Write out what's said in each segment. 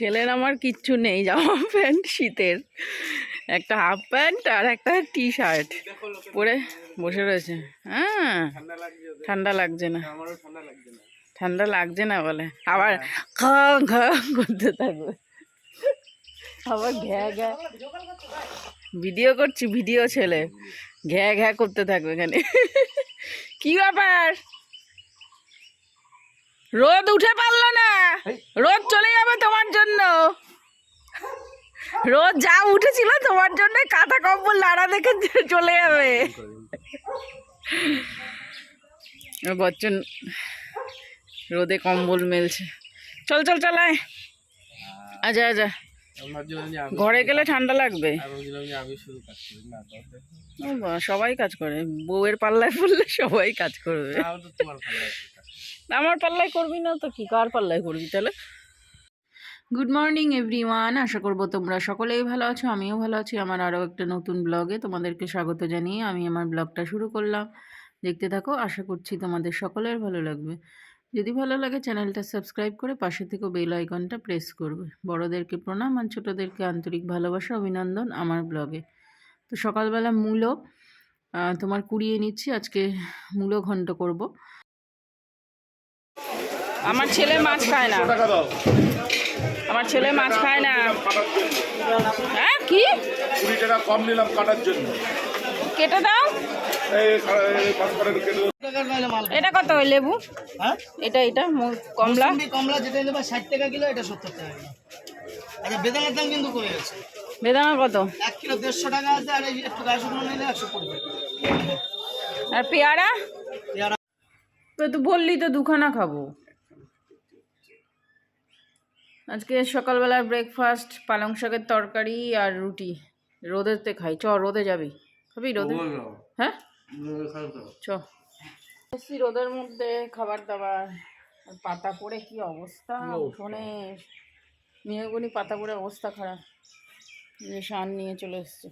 ছেলের আমার কিচ্ছু নেই, জামা প্যান্ট, শীতের। একটা হাফ প্যান্ট আর একটা টি শার্ট পরে বসে রয়েছে। হ্যাঁ ঠান্ডা লাগছে না। ঠান্ডা লাগছে না বলে। আবার করতে থাকবে। আবার ঘ্যা ঘ্যা। ভিডিও করছি, ভিডিও ছেলে। ঘ্যা ঘ্যা করতে থাকবে এখানে। কি ব্যাপার? রোদ উঠে পারল রোদ চলে যাবে তোমার জন্য। রোদ যা উঠেছিল তোমার জন্য কাঁথা কম্বল লাড়া দেখে চলে যাবে। বচ্চন, রোদে কম্বল মেলছে। চল চল চলায় আচ্ছা আচ্ছা ঘরে গেলে ঠান্ডা লাগবে। সবাই কাজ করে। বউয়ের পাল্লায় পড়লে সবাই কাজ করবে। আমার পাল্লায় করবি না তো কি? কার পাল্লায় করবি তাহলে? গুড মর্নিং এভরিওয়ান আশা করব তোমরা সকলেই ভালো আছো, আমিও ভালো আছি। আমার আরও একটা নতুন ব্লগে তোমাদেরকে স্বাগত জানিয়ে আমি আমার ব্লগটা শুরু করলাম। দেখতে থাকো, আশা করছি তোমাদের সকলের ভালো লাগবে। যদি ভালো লাগে, চ্যানেলটা সাবস্ক্রাইব করে পাশে থেকে বেল আইকনটা প্রেস করবে। বড়োদেরকে প্রণাম আর ছোটোদেরকে আন্তরিক ভালোবাসা, অভিনন্দন আমার ব্লগে তো সকালবেলা মূলো তোমার কুড়িয়ে নিচ্ছি। আজকে মূলো ঘন্ট করব। আমার ছেলে মাছ খায় না। আমার ছেলে মাছ খায় না। হ্যাঁ কি? কুড়ি টাকা কম নিলাম কাটার জন্য। কেটে দাও। এই এই পাঁচ করে কেটে দেবো। এটা কত লেবু? হ্যাঁ? এটা এটা কমলা। কমলা যেটা নেবে ষাট টাকা কিলো এটা সত্তর টাকা কিলো। আচ্ছা বেদানার দাম কিন্তু কমে গেছে। বেদানা কত? এক কিলো দেড়শো টাকা আছে আর এই একটু শুকনো নিলে একশো কুড়ি আর পেয়ারা? পেয়ারা। তো তুই বললি তো দুখানা খাব। আজকে সকালবেলার ব্রেকফাস্ট পালং শাকের তরকারি আর রুটি। রোদেতে খাই। চ রোদে যাবি? খাবি রোদে? হ্যাঁ? চ। এসছি রোদের মধ্যে খাবার দাবার আর পাতা পড়ে কি অবস্থা? উঠোনে মেহগুনি পাতা পড়ে অবস্থা খারাপ। যে শান নিয়ে চলে এসছে।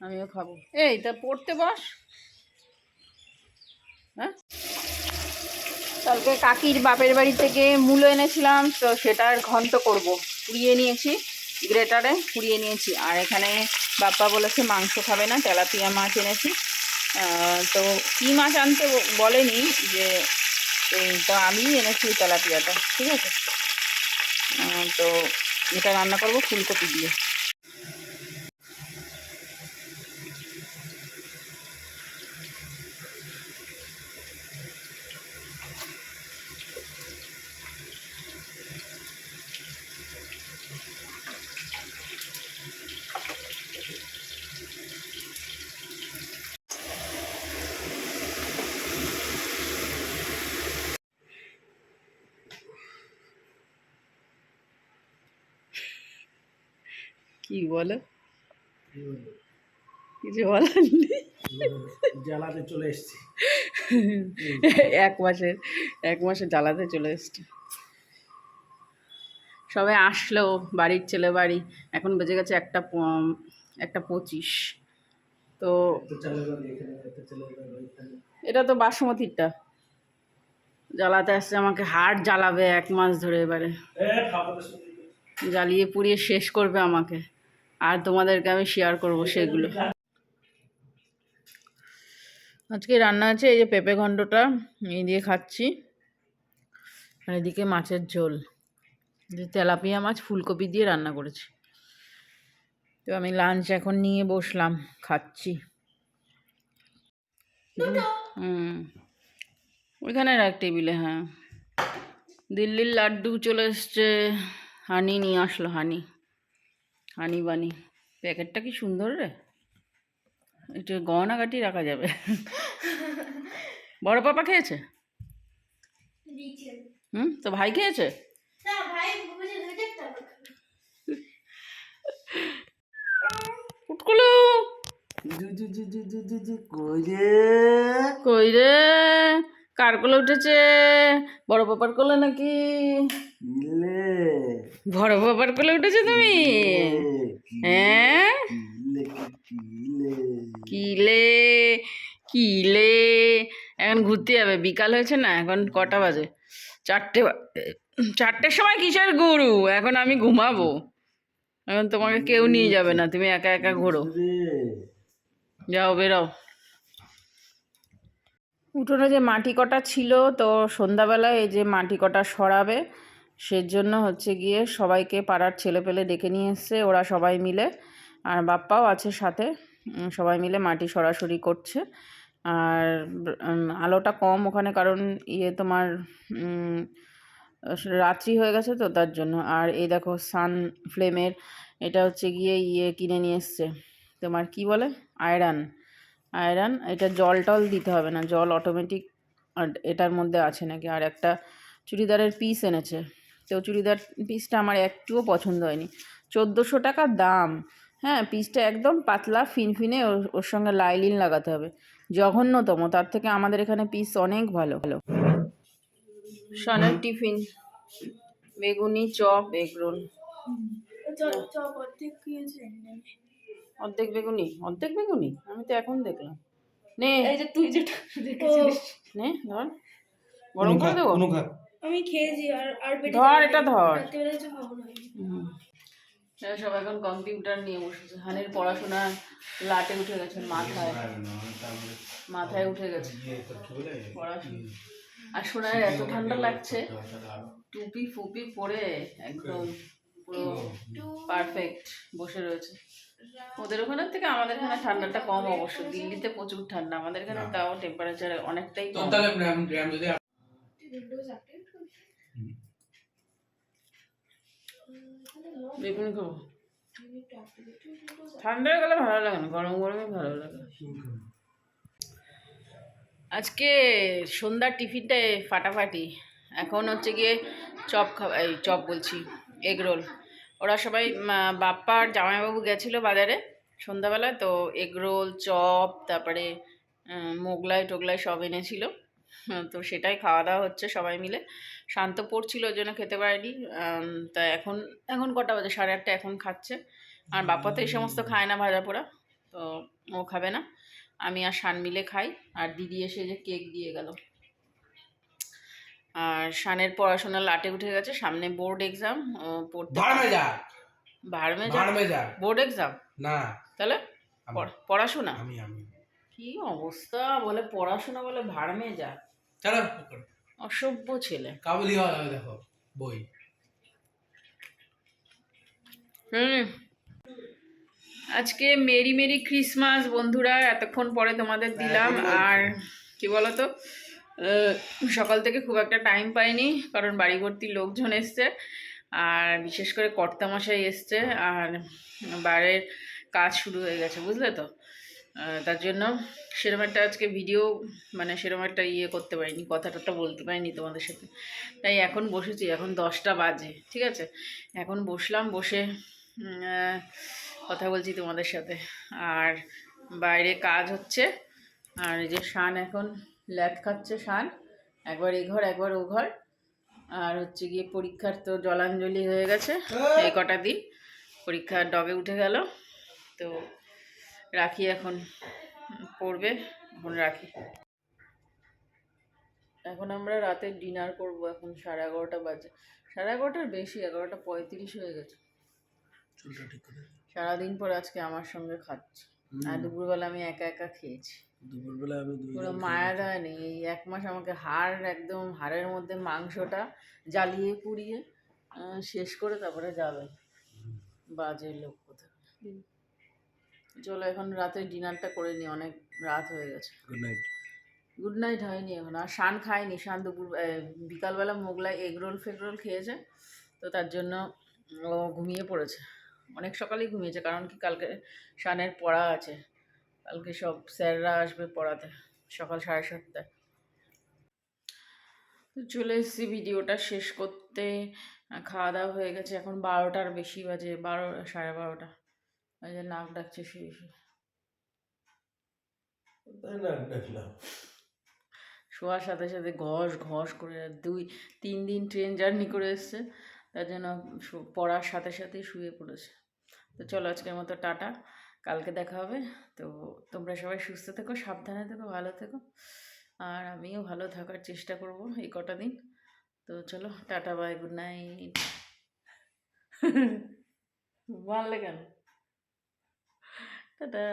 আমিও খাব। এই তা পড়তে বস হ্যাঁ কালকে কাকির বাপের বাড়ি থেকে মূলো এনেছিলাম, তো সেটার ঘন্ট করব। পুড়িয়ে নিয়েছি, গ্রেটারে পুড়িয়ে নিয়েছি। আর এখানে বাপ্পা বলেছে মাংস খাবে না, তেলাপিয়া মাছ এনেছি। তো কী মাছ আনতে বলেনি যে তো আমিই এনেছি তেলাপিয়াটা, ঠিক আছে? তো এটা রান্না করব ফুলকপি দিয়ে। কি বলো? কিছু বলার নেই। জ্বালাতে চলে এসছি। এক মাসের এক মাসে জ্বালাতে চলে এসছে। সবে আসলো বাড়ির ছেলে বাড়ি। এখন বেজে গেছে একটা একটা পঁচিশ। তো এটা তো বাসমতিরটা। জ্বালাতে আসছে আমাকে হাট জ্বালাবে এক মাস ধরে এবারে। জ্বালিয়ে পুড়িয়ে শেষ করবে আমাকে। আর তোমাদেরকে আমি শেয়ার করব সেগুলো। আজকে রান্না আছে এই যে পেঁপে ঘন্টটা এই দিয়ে খাচ্ছি। আর এদিকে মাছের ঝোল। যে তেলাপিয়া মাছ ফুলকপি দিয়ে রান্না করেছি। তো আমি লাঞ্চ এখন নিয়ে বসলাম খাচ্ছি। হুম। ওইখানে রাখ টেবিলে হ্যাঁ। দিল্লির লাড্ডু চলে এসছে হানি নিয়ে আসলো হানি। হানি বানি। প্যাকেটটা কি সুন্দর রে? একটু গহনাগাটি রাখা যাবে। বড় পাপা খেয়েছে? হুম? তো ভাই খেয়েছে? উটকুলু কই রে? কার কোলে উঠেছে? বড় পাপার কোলে নাকি? বড় পাপার কোলে উঠেছো তুমি? হ্যাঁ? কিলে কিলে। এখন ঘুরতে যাবে বিকাল হয়েছে না এখন কটা বাজে? চারটে চারটের সময় কিসের গরু? এখন আমি ঘুমাবো। এখন তোমাকে কেউ নিয়ে যাবে না তুমি একা একা ঘোরো। যাও বেরাও। উঠোনে যে মাটি কটা ছিল তো সন্ধ্যাবেলায় এই যে মাটি কটা সরাবে সেজন্য হচ্ছে গিয়ে সবাইকে পাড়ার ছেলেপেলে ডেকে নিয়ে এসছে, ওরা সবাই মিলে। আর বাপ্পাও আছে সাথে সবাই মিলে মাটি সরাসরি করছে। আর আলোটা কম ওখানে কারণ ইয়ে তোমার রাত্রি হয়ে গেছে তো তার জন্য। আর এই দেখো সান ফ্লেমের, এটা হচ্ছে গিয়ে ইয়ে কিনে নিয়ে এসছে। তোমার কি বলে? আয়রন। আয়রন, এটা জল টল দিতে হবে না, জল অটোমেটিক এটার মধ্যে আছে নাকি? আর একটা চুড়িদারের পিস এনেছে। তো চুড়িদার পিসটা আমার একটুও পছন্দ হয়নি। চোদ্দোশো টাকা দাম। হ্যাঁ পিসটা একদম পাতলা ফিনফিনে ওর সঙ্গে লাইলিন লাগাতে হবে। জঘন্যতম তার থেকে আমাদের এখানে পিস অনেক ভালো। ভালো সনের টিফিন বেগুনি চপ এগরোল। অর্ধেক বেগুনি অর্ধেক বেগুনি? আমি তো এখন দেখলাম। নে। এই যে তুই যেটা নে ধর। গরম করে দেবো আমি খেয়েছি আর আর ধর এটা ধর। সব এখন কম্পিউটার নিয়ে বসেছে। হানের পড়াশোনা লাটে উঠে গেছে মাথায়। মাথায় উঠে গেছে। পড়াশোনা। আর সোনার এত ঠান্ডা লাগছে। টুপি ফুপি পরে একদম পুরো পারফেক্ট বসে রয়েছে। ওদের ওখানের থেকে আমাদের এখানে ঠান্ডাটা কম অবশ্য। দিল্লিতে প্রচুর ঠান্ডা। আমাদের এখানে তাও টেম্পারেচার অনেকটাই কম তাহলে র্যাম র্যাম যদি বেগুন খাব। ঠান্ডায় গেলে ভালো লাগে না গরম গরমে ভালো লাগে। আজকে সন্ধ্যার টিফিনটা ফাটাফাটি। এখন হচ্ছে গিয়ে চপ খাওয়া এই চপ বলছি এগ রোল ওরা সবাই বাপ্পা আর জামাইবাবু গেছিল বাজারে সন্ধ্যাবেলায় তো এগ রোল চপ তারপরে মোগলাই টোগলাই সব এনেছিল। তো সেটাই খাওয়া দাওয়া হচ্ছে সবাই মিলে। শান্ত পড়ছিল ওই জন্য খেতে পারেনি। তা এখন এখন কটা বাজে? সাড়ে আটটা এখন খাচ্ছে। আর বাপ্পা তো এই সমস্ত খায় না ভাজা পোড়া তো ও খাবে না। আমি আর শান মিলে খাই আর দিদি এসে যে কেক দিয়ে গেল। আর শানের পড়াশোনা লাটে উঠে গেছে সামনে বোর্ড এক্সাম পড়তে যা। বোর্ড এক্সাম না। তাহলে পড়াশোনা? আমি আমি কি অবস্থা বলে পড়াশোনা বলে ভাড়মে যা? চলো অসভ্য ছেলে। কাবুলি হল দেখো বই। হুম। আজকে মেরি মেরি ক্রিসমাস বন্ধুরা। এতক্ষণ পরে তোমাদের দিলাম। আর কি বলতো? সকাল থেকে খুব একটা টাইম পাইনি কারণ বাড়ি ভর্তি লোকজন এসছে। আর বিশেষ করে কর্তামশাই এসছে। আর বাইরের কাজ শুরু হয়ে গেছে বুঝলে তো? তার জন্য সেরকম একটা আজকে ভিডিও মানে সেরকম একটা ইয়ে করতে পারিনি কথা টথা বলতে পারিনি তোমাদের সাথে। তাই এখন বসেছি, এখন দশটা বাজে, ঠিক আছে? এখন বসলাম, বসে কথা বলছি তোমাদের সাথে। আর বাইরে কাজ হচ্ছে, আর এই যে শান এখন ল্যাদ খাচ্ছে শান, একবার এই ঘর, একবার ও ঘর। আর হচ্ছে গিয়ে পরীক্ষার তো জলাঞ্জলি হয়ে গেছে, এই কটা দিন, পরীক্ষার ডবে উঠে গেল। তো রাখি এখন। পড়বে এখন রাখি। এখন আমরা রাতে ডিনার করব এখন সাড়ে এগারোটা বাজে। সাড়ে এগারোটার বেশি এগারোটা পঁয়ত্রিশ হয়ে গেছে। সারাদিন পর আজকে আমার সঙ্গে খাচ্ছে। আর দুপুরবেলা আমি একা একা খেয়েছি। দুপুরবেলা আমি দুই পুরো মায়া দেয় নেই। এই এক মাস আমাকে হাড় একদম হাড়ের মধ্যে মাংসটা জ্বালিয়ে পুড়িয়ে শেষ করে তারপরে যাবে। বাজে লোক কোথায় চলো এখন রাতে ডিনারটা করে নি অনেক রাত হয়ে গেছে। গুড নাইট গুড নাইট হয়নি এখন আর শান খায়নি শান দুপুর বিকালবেলা Mughlai egg roll veg roll খেয়েছে তো তার জন্য ও ঘুমিয়ে পড়েছে। অনেক সকালেই ঘুমিয়েছে কারণ কি কালকে শানের পড়া আছে কালকে সব স্যাররা আসবে পড়াতে সকাল সাড়ে সাতটায়। তো চলে এসেছি ভিডিওটা শেষ করতে খাওয়া দাওয়া হয়ে গেছে এখন বারোটার বেশি বাজে বারো সাড়ে বারোটা। ওই যে নাক ডাকছে শুয়ে শুয়ে। শোয়ার সাথে সাথে ঘস ঘস করে দুই তিন দিন ট্রেন জার্নি করে এসছে। তার জন্য পড়ার সাথে সাথেই শুয়ে পড়েছে। তো চলো আজকের মতো টাটা। কালকে দেখা হবে। তো তোমরা সবাই সুস্থ থেকো সাবধানে থেকো ভালো থেকো। আর আমিও ভালো থাকার চেষ্টা করব এই কটা দিন। তো চলো টাটা বাই গুড নাইট মারলে কেন? টাটা